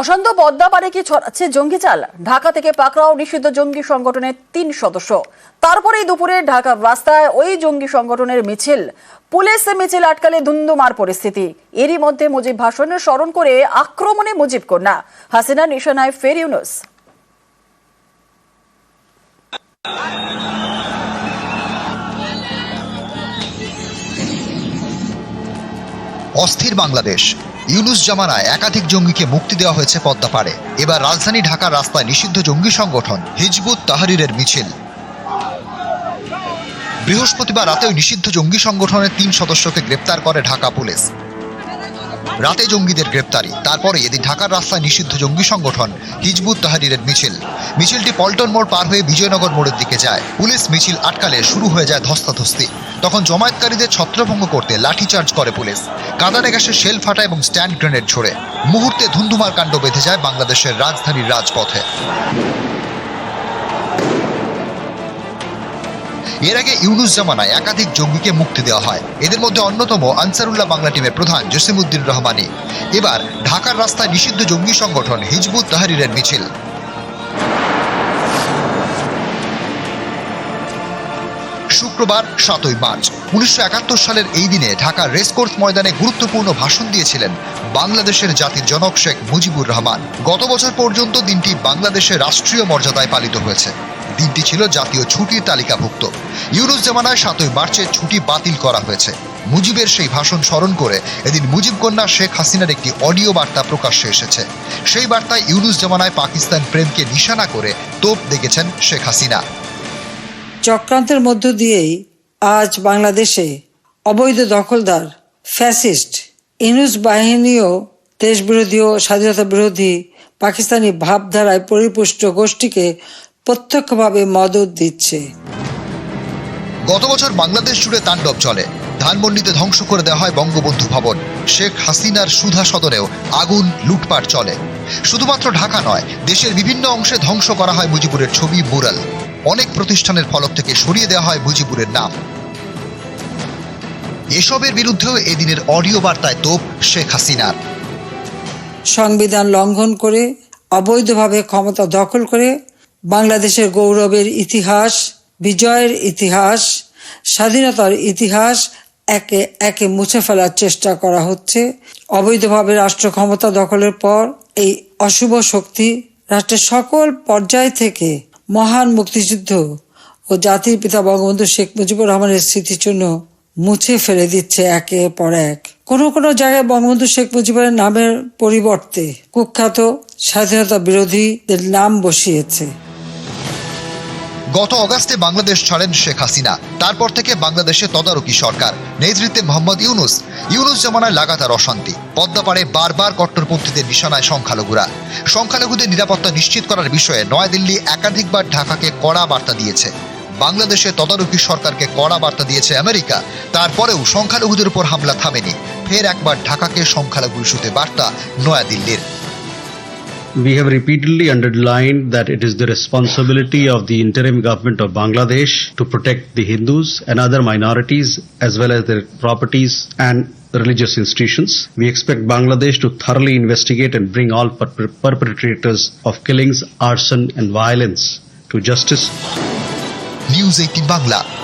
অশান্ত পদ্মাপাড়ে কি ছড়াচ্ছে জঙ্গি চাল? ঢাকা থেকে পাকড়াও নিষিদ্ধ জঙ্গি সংগঠনের তিন সদস্য। তারপরেই দুপুরে ঢাকার রাস্তায় ওই জঙ্গি সংগঠনের মিছিল। পুলিশ মিছিল আটকালে ধুন্ধুমার পরিস্থিতি। এরই মধ্যে মুজিব ভাষণের স্মরণ করে আক্রমণে মুজিব কন্যা। হাসিনা নিশানায় ফের ইউনুস। অস্থির বাংলাদেশ। ইউনুস জামানায় একাধিক জঙ্গিকে মুক্তি দেওয়া হয়েছে পদ্মাপাড়ে। এবার রাজধানী ঢাকার রাস্তায় নিষিদ্ধ জঙ্গি সংগঠন, হিজবুত তাহারিরের মিছিল। বৃহস্পতিবার রাতেও নিষিদ্ধ জঙ্গি সংগঠনের তিন সদস্যকে গ্রেপ্তার করে ঢাকা পুলিশ। রাতে জঙ্গিদের গ্রেপ্তারি তারপরে এদিন ঢাকার রাস্তায় নিষিদ্ধ জঙ্গি সংগঠন হিজবুত তাহারিরের মিছিল। মিছিলটি পল্টন মোড় পার হয়ে বিজয়নগর মোড়ের দিকে যায়। পুলিশ মিছিল আটকালে শুরু হয়ে যায় ধস্তাধস্তি। তখন জমায়েতকারীদের ছত্রভঙ্গ করতে লাঠিচার্জ করে পুলিশ। কাঁদানে গ্যাসের শেল ফাটা এবং স্ট্যান্ড গ্রেনেড ছোড়ে মুহূর্তে ধুন্ধুমার কাণ্ড বেঁধে যায় বাংলাদেশের রাজধানীর রাজপথে। এর আগে ইউনুস জামানায় একাধিক জঙ্গিকে মুক্তি দেওয়া হয়। এদের মধ্যে অন্যতম আনসারুল্লাহ বাংলা টিমের প্রধান জসিমউদ্দিন রহমানি। এবার ঢাকার রাস্তায় নিষিদ্ধ জঙ্গি সংগঠন হিজবুত তাহারিরের মিছিল। শুক্রবার সাতই মার্চ, উনিশশো একাত্তর সালের এই দিনে ঢাকার রেসকোর্স ময়দানে গুরুত্বপূর্ণ ভাষণ দিয়েছিলেন বাংলাদেশের জাতির জনক শেখ মুজিবুর রহমান। গত বছর পর্যন্ত দিনটি বাংলাদেশের রাষ্ট্রীয় মর্যাদায় পালিত হয়েছে। দিনটি ছিল জাতীয় ছুটির তালিকাভুক্ত। ইউরোস জামানায় সাতই মার্চে ছুটি বাতিল করা হয়েছে। মুজিবের সেই ভাষণ স্মরণ করে এদিন মুজিব কন্যা শেখ হাসিনার একটি অডিও বার্তা প্রকাশ্যে এসেছে। সেই বার্তায় ইউনুস জামানায় পাকিস্তান প্রেমকে নিশানা করে তোপ দেখেছেন শেখ হাসিনা। চক্রান্তের মধ্য দিয়েই আজ বাংলাদেশে অবৈধ দখলদার, ফ্যাসিস্ট ইনুস বাহিনীও দেশবিরোধী ও স্বাধীনতা বিরোধী পাকিস্তানি ভাবধারায় পরিপুষ্ট গোষ্ঠীকে প্রত্যক্ষভাবে মদত দিচ্ছে। গত বছর বাংলাদেশ জুড়ে তাণ্ডব চলে। ধানমন্ডিতে ধ্বংস করে দেওয়া হয় বঙ্গবন্ধু ভবন। শেখ হাসিনার সুধা সদনেও আগুন লুটপাট চলে। শুধুমাত্র ঢাকা নয় দেশের বিভিন্ন অংশে ধ্বংস করা হয় মুজিবুরের ছবি মুরাল। অনেক প্রতিষ্ঠানের ফলক থেকে সরিয়ে দেওয়া হয় মুজিবুরের নাম। এসবের বিরুদ্ধেও এদিনের অডিও বার্তায় তোপ শেখ হাসিনার। সংবিধান লঙ্ঘন করে অবৈধভাবে ক্ষমতা দখল করে বাংলাদেশের গৌরবের ইতিহাস, বিজয়ের ইতিহাস, স্বাধীনতার ইতিহাস একে একে মুছে ফেলার চেষ্টা করা হচ্ছে। অবৈধভাবে রাষ্ট্র ক্ষমতা দখলের পর এই অশুভ শক্তি রাষ্ট্রের সকল পর্যায় থেকে মহান মুক্তিযুদ্ধ ও জাতির পিতা বঙ্গবন্ধু শেখ মুজিবুর রহমানের স্মৃতির জন্য মুছে ফেলে দিচ্ছে একে পর এক। কোনো কোনো জায়গায় বঙ্গবন্ধু শেখ মুজিবের নামের পরিবর্তে কুখ্যাত স্বাধীনতা বিরোধীদের নাম বসিয়েছে। গত অগাস্টে বাংলাদেশ ছাড়েন শেখ হাসিনা। তারপর থেকে বাংলাদেশে তদারকি সরকার। নেতৃত্বে মোহাম্মদ ইউনুস। ইউনুস জমানায় লাগাতার অশান্তি। পদ্মাপাড়ে বারবার কট্টরপন্থীদের নিশানায় সংখ্যালঘুরা। সংখ্যালঘুদের নিরাপত্তা নিশ্চিত করার বিষয়ে নয়াদিল্লি একাধিকবার ঢাকাকে কড়া বার্তা দিয়েছে। বাংলাদেশে তদারকি সরকারকে কড়া বার্তা দিয়েছে আমেরিকা। তারপরেও সংখ্যালঘুদের উপর হামলা থামেনি। ফের একবার ঢাকাকে সংখ্যালঘু ইস্যুতে বার্তা নয়াদিল্লির। we have repeatedly underlined that it is the responsibility of the interim government of Bangladesh to protect the Hindus and other minorities as well as their properties and religious institutions. We expect Bangladesh to thoroughly investigate and bring all per- perpetrators of killings, arson, and violence to justice. News 18 Bangla